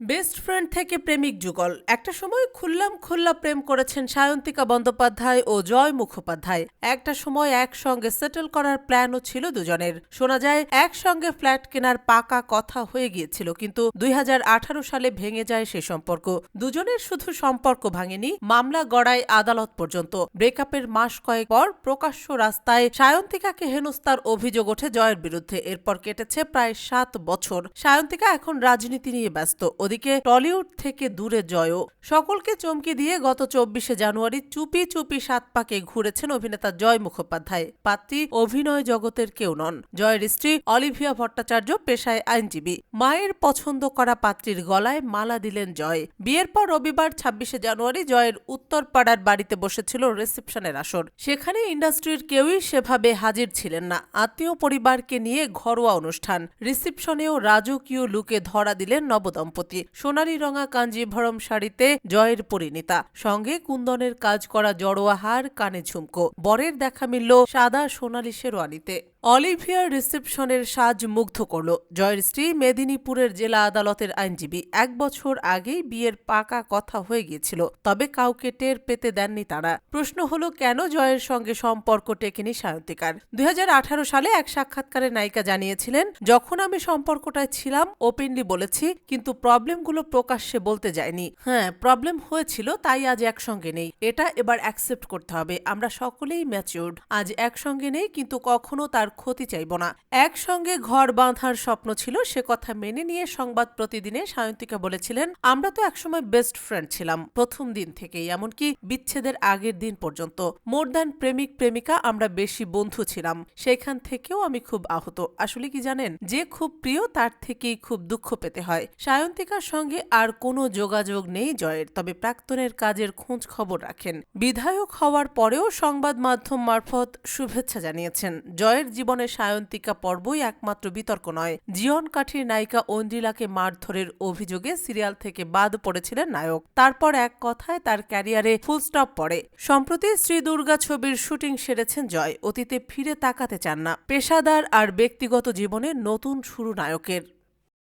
Best friend থেকে প্রেমিক যুগল। একটা সময় খুল্লাম খুল্লা প্রেম করেছেন সায়ন্তিকা বন্দ্যোপাধ্যায় ও জয় মুখোপাধ্যায়। একটা সময় একসঙ্গে সেটেল করার প্ল্যানও ছিল দুজনের। শোনা যায়, একসঙ্গে ফ্ল্যাট কেনার পাকা কথা হয়ে গিয়েছিল, কিন্তু দুই হাজার আঠারো সালে ভেঙে যায় সে সম্পর্ক। দুজনের শুধু সম্পর্ক ভাঙেনি, মামলা গড়ায় আদালত পর্যন্ত। ব্রেকআপের মাস কয়েক পর প্রকাশ্য রাস্তায় সায়ন্তিকাকে হেনস্তার অভিযোগ ওঠে জয়ের বিরুদ্ধে। এরপর কেটেছে প্রায় সাত বছর। সায়ন্তিকা এখন রাজনীতি নিয়ে ব্যস্ত ওদিকে টলিউড থেকে দূরে জয়ও। সকলকে চমকে দিয়ে গত চব্বিশে জানুয়ারি চুপি চুপি সাত পাকে ঘুরেছেন অভিনেতা জয় মুখোপাধ্যায়। পাত্রী অভিনয় জগতের কেউ নন। জয়ের স্ত্রী অলিভিয়া ভট্টাচার্য পেশায় আইনজীবী। মায়ের পছন্দ করা পাত্রীর গলায় মালা দিলেন জয়। বিয়ের পর রবিবার ছাব্বিশে জানুয়ারি জয়ের উত্তরপাড়ার বাড়িতে বসেছিল রিসেপশনের আসর। সেখানে ইন্ডাস্ট্রির কেউই সেভাবে হাজির ছিলেন না। আত্মীয় পরিবারকে নিয়ে ঘরোয়া অনুষ্ঠান। রিসেপশনেও রাজকীয় লুকে ধরা দিলেন নবদম্পতি। সোনালী রঙা কাঞ্জিভরম শাড়িতে জয়ের পরিণীতা। সঙ্গে কুন্দনের কাজ করা জড়োয়া হার, কানে ঝুমকো। বরের দেখা মিলল সাদা সোনালি শেরওয়ানিতে। অলিভিয়ার রিসেপশনের সাজ মুগ্ধ করল। জয়ের স্ত্রী মেদিনীপুরের জেলা আদালতের আইনজীবী। এক বছর আগেই বিয়ের পাকা কথা হয়ে গিয়েছিল, তবে কাউকে টের পেতে দেননি তারা। প্রশ্ন হলো, কেন জয়ের সঙ্গে সম্পর্ক টেকেনি সায়ন্তিকার? দুই সালে এক সাক্ষাৎকারে নায়িকা জানিয়েছিলেন, যখন আমি সম্পর্কটায় ছিলাম, ওপেনলি বলেছি, কিন্তু প্রবলেমগুলো প্রকাশ্যে বলতে যায়নি। হ্যাঁ প্রবলেম হয়েছিল, তাই আজ একসঙ্গে নেই। এটা এবার অ্যাকসেপ্ট করতে হবে। আমরা সকলেই ম্যাচিউর্ড আজ একসঙ্গে নেই, কিন্তু কখনো তার ক্ষতি চাইব না। একসঙ্গে ঘর বাঁধার স্বপ্ন ছিল, সে কথা মেনে নিয়ে সংবাদ প্রতিদিনে সায়ন্তিকা বলেছিলেন, আমরা তো একসময় বেস্ট ফ্রেন্ড ছিলাম, প্রথম দিন থেকেই, এমনকি বিচ্ছেদের আগের দিন পর্যন্ত। মোর দ্যান প্রেমিক প্রেমিকা, আমরা বেশি বন্ধু ছিলাম। সেখান থেকেও আমি খুব আহত। আসলে কি জানেন, যে খুব প্রিয়, তার থেকেই খুব দুঃখ পেতে হয়। সায়ন্তিকার সঙ্গে আর কোনো যোগাযোগ নেই জয়ের, তবে প্রাক্তনের কাজের খোঁজ খবর রাখেন। বিধায়ক হওয়ার পরেও সংবাদ মাধ্যম মারফত শুভেচ্ছা জানিয়েছেন। জয়ের জীবনে সায়ন্তিকা পর্বই একমাত্র বিতর্ক নয়। জিয়ন কাঠির নায়িকা অঞ্জিলাকে মারধরের অভিযোগে সিরিয়াল থেকে বাদ পড়েছিলেন নায়ক। তারপর এক কথায় তার ক্যারিয়ারে ফুলস্টপ পড়ে। সম্প্রতি শ্রী দুর্গা ছবির শুটিং সেরেছেন জয়। অতীতে ফিরে তাকাতে চান না। পেশাদার আর ব্যক্তিগত জীবনে নতুন শুরু নায়কের।